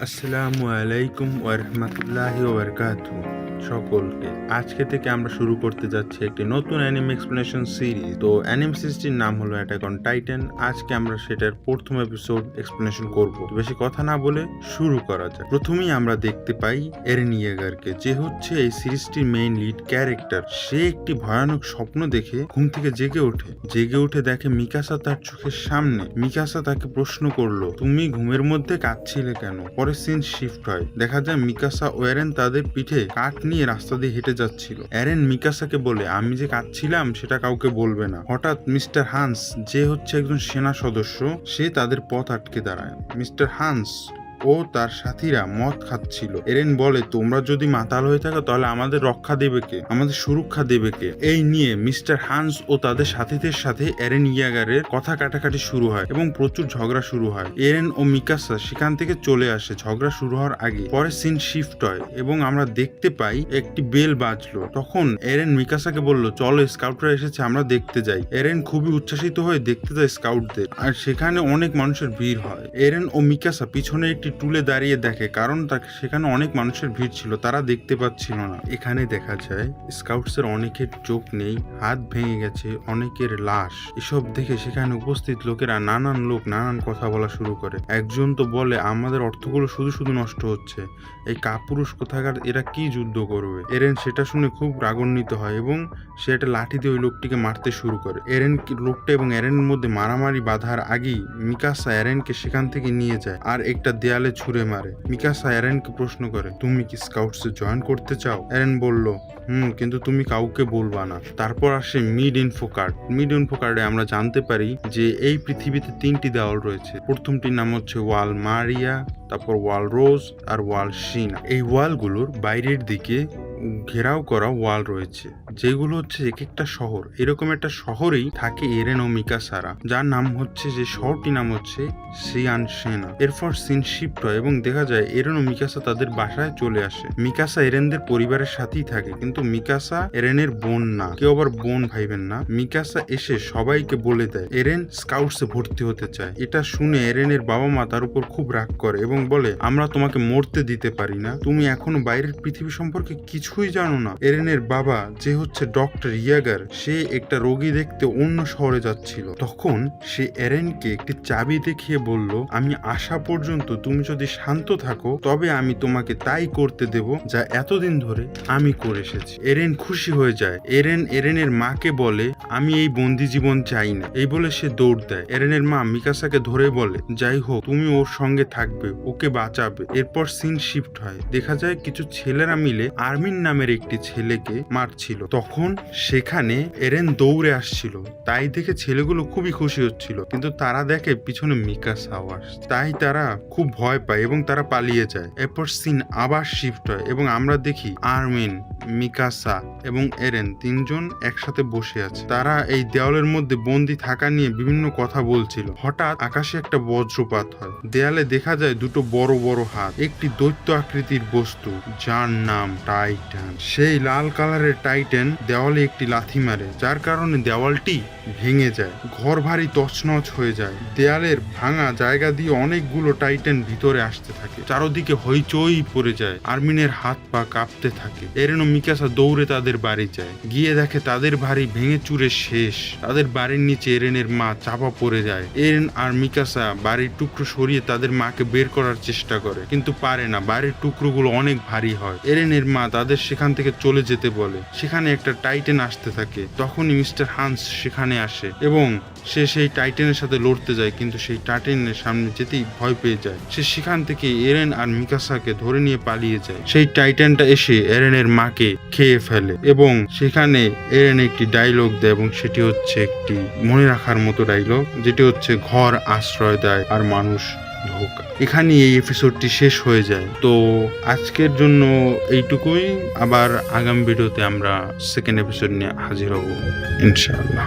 السلام علیکم ورحمة الله وبرکاتہ সকলকে। আজকে থেকে আমরা শুরু করতে যাচ্ছি একটি নতুন অ্যানিম এক্সপ্লেনেশন সিরিজ তো অ্যানিম সিরিজটির নাম হলো অ্যাটাক অন টাইটান আজকে আমরা সেটার প্রথম এপিসোড এক্সপ্লেনেশন করব। বেশি কথা না বলে শুরু করা যাক। প্রথমেই আমরা দেখতে পাই এরেন ইয়েগারকে যে হচ্ছে এই সিরিজটির মেইন লিড ক্যারেক্টার সে একটি ভয়ানক স্বপ্ন দেখে ঘুম থেকে জেগে ওঠে। জেগে উঠে দেখে মিকাসা তার চোখের সামনে। মিকাসা তাকে প্রশ্ন করল, তুমি ঘুমের মধ্যে কাঁদছিলে কেন? পরে সিন শিফট হয়। দেখা যায় মিকাসা ও এরেন তাদের পিঠে কাঠ নিয়ে রাস্তা দিয়ে হেঁটে যাচ্ছিল। অ্যারেন মিকাসাকে বলে, আমি যে কাঁদছিলাম, সেটা কাউকে বলবে না। হঠাৎ মিস্টার হান্স, যে হচ্ছে একজন সেনা সদস্য, সে তাদের পথ আটকে দাঁড়ায়। মিস্টার হান্স ও তার সাথীরা মদ খাচ্ছিল। এরেন বলে, তোমরা যদি মাতাল হয়ে থাকো, তাহলে আমাদের রক্ষা দেবে কে? আমাদের সুরক্ষা দেবে কে? এই নিয়ে মিস্টার হান্স ও তাদের সাথীদের সাথে এরেন ইয়াগারের কথা কাটাকাটি শুরু হয় এবং প্রচুর ঝগড়া শুরু হয়। এরেন ও মিকাসা সেখান থেকে চলে আসে। ঝগড়া শুরু হওয়ার আগে পরে সিন শিফট হয় এবং আমরা দেখতে পাই একটি বেল বাজলো। তখন এরেন মিকাসাকে বলল, চলো, স্কাউটরা এসেছে, আমরা দেখতে যাই। এরেন খুবই উচ্ছ্বাসিত হয়ে দেখতে যায় স্কাউটদের। আর সেখানে অনেক মানুষের ভিড় হয়। এরেন ও মিকাসা পিছনে একটি টুলে দাঁড়িয়ে দেখে, কারণ তাকে সেখানে অনেক মানুষের ভিড় ছিল, তারা দেখতে পাচ্ছিল না। এখানে দেখা যায়, স্কাউটসের অনেকের চোখ নেই, হাত ভেঙে গেছে, অনেকের লাশ। এসব দেখে সেখানে উপস্থিত লোকেরা নানান লোক নানান কথা বলা শুরু করে। একজন তো বলে, আমাদের অর্থগুলো শুধু শুধু নষ্ট হচ্ছে। এই কাপুরুষ কোথাকার, এরা কি যুদ্ধ করবে? এরেন সেটা শুনে খুব রাগান্বিত হয় এবং সে একটা লাঠি দিয়ে ওই লোকটিকে মারতে শুরু করে। এরেন লোকটা এবং এরেনের মধ্যে মারামারি বাঁধার আগেই মিকাসা এরেনকে সেখান থেকে নিয়ে যায়। আর একটা দেয়ালে ছুঁড়ে মারে। মিকাসা এরেনকে প্রশ্ন করে, তুমি কি স্কাউটসে জয়েন করতে চাও? অ্যারেন বলল, হুম, কিন্তু তুমি কাউকে বলবা না। তারপর আসে mid info card. Mid info কার্ডে আমরা জানতে পারি যে এই পৃথিবীতে তিনটি দেওয়াল রয়েছে। প্রথমটির নাম হচ্ছে ওয়াল মারিয়া, তারপর ওয়াল রোজ আর ওয়াল শিনা। এই ওয়ালগুলোর বাইরের দিকে ঘেরাও করা ওয়াল রয়েছে। যেগুলো হচ্ছে এক একটা শহর। এরকম একটা শহরেই থাকে এরেন ও মিকাসারা, যার নাম হচ্ছে যে শহরটির নাম হচ্ছে সিয়ান সেনা। এরপর সিন শিফট হয় এবং দেখা যায় এরেন ও মিকাসা তাদের বাসায় চলে আসে। মিকাসা এরেনদের পরিবারের সাথেই থাকে, কিন্তু মিকাসা এরেনের বোন না। কেউ আবার বোন ভাইবেন না। মিকাসা এসে সবাইকে বলে দেয়, এরেন স্কাউটসে ভর্তি হতে চায়। এটা শুনে এরেনের বাবা মা তার উপর খুব রাগ করে এবং বলে, আমরা তোমাকে মরতে দিতে পারি না। তুমি এখনও বাইরের পৃথিবী সম্পর্কে কিছুই জানো না। এরেনের বাবা যে হচ্ছে ডক্টর ইয়াগার। সে একটা রোগী দেখতে অন্য শহরে যাচ্ছিল। তখন সে এরেনকে একটি চাবি দেখিয়ে বলল, আমি আসা পর্যন্ত তুমি যদি শান্ত থাকো, তবে আমি তোমাকে তাই করতে দেব যা এতদিন ধরে আমি করে এসেছি। এরেন খুশি হয়ে যায়। এরেন এরেনের মাকে বলে, আমি এই বন্দি জীবন চাই না। এই বলে সে দৌড় দেয়। এরেনের মা মিকাসাকে ধরে বলে, যাই হোক, তুমি ওর সঙ্গে থাকবে, ওকে বাঁচাবে। এরপর সিন শিফট হয়। দেখা যায় কিছু ছেলেরা মিলে আর্মিন নামের একটি ছেলেকে মারছিল। তখন সেখানে এরেন দৌড়ে আসছিল। তাই দেখে ছেলেগুলো খুবই খুশি হচ্ছিল। কিন্তু তারা দেখে পিছনে মিকা আওয়াজ তাই তারা খুব ভয় পায় এবং তারা পালিয়ে যায়। এরপর সিন আবার শিফট হয় এবং আমরা দেখি আর্মিন মিকাসা এবং এরেন তিনজন একসাথে বসে আছে। তারা এই দেওয়ালের মধ্যে বন্দি থাকা নিয়ে বিভিন্ন কথা বলছিল। হঠাৎ আকাশে একটা বজ্রপাত হয়। দেয়ালে দেখা যায় দুটো বড় বড় হাত। একটি দৈত্য আকৃতির বস্তু, যার নাম টাইটান। সেই লাল কালারের টাইটান দেওয়ালে একটি লাথি মারে। যার কারণে দেওয়ালটি ভেঙে যায়। ঘর ভারী তছনছ হয়ে যায়। দেয়ালের ভাঙা জায়গা দিয়ে অনেকগুলো টাইটেন ভিতরে আসতে থাকে। চারদিকে হইচই পড়ে যায়। আর্মিনের হাত পা কাঁপতে থাকে। এরেন মিকাসা দৌড়ে তাদের বাড়ি যায়। গিয়ে দেখে তাদের বাড়ি ভেঙে চুরে শেষ। তাদের বাড়ির নিচে এরেনের মা চাপা পড়ে যায়। এরেন আর মিকাসা বাড়ির টুকরো সরিয়ে তাদের মাকে বের করার চেষ্টা করে। কিন্তু পারে না। বাড়ির টুকরোগুলো অনেক ভারী হয়। এরেনের মা তাদের সেখান থেকে চলে যেতে বলে। সেখানে একটা টাইটেন আসতে থাকে। তখনই মিস্টার হান্স সেখানে আসে এবং সে সেই টাইটেনের সাথে লড়তে যায়, কিন্তু সেই টাইটেনের সামনে যেতেই ভয় পেয়ে যায়। সে সেখান থেকে এরেন আর মিকাসাকে ধরে নিয়ে পালিয়ে যায়। সেই টাইটেনটা এসে এরেনের মাকে খেয়ে ফেলে এবং সেখানে এরেন একটি ডায়লগ দেয় এবং সেটি হচ্ছে একটি মনে রাখার মতো ডায়লগ যেটি হচ্ছে ঘর আশ্রয় দেয় আর মানুষ ধোকা। এখানে এই এপিসোডটি শেষ হয়ে যায়। তো আজকের জন্য এইটুকুই। আবার আগামী ভিডিওতে আমরা সেকেন্ড এপিসোড নিয়ে হাজির হব, ইনশাআল্লাহ।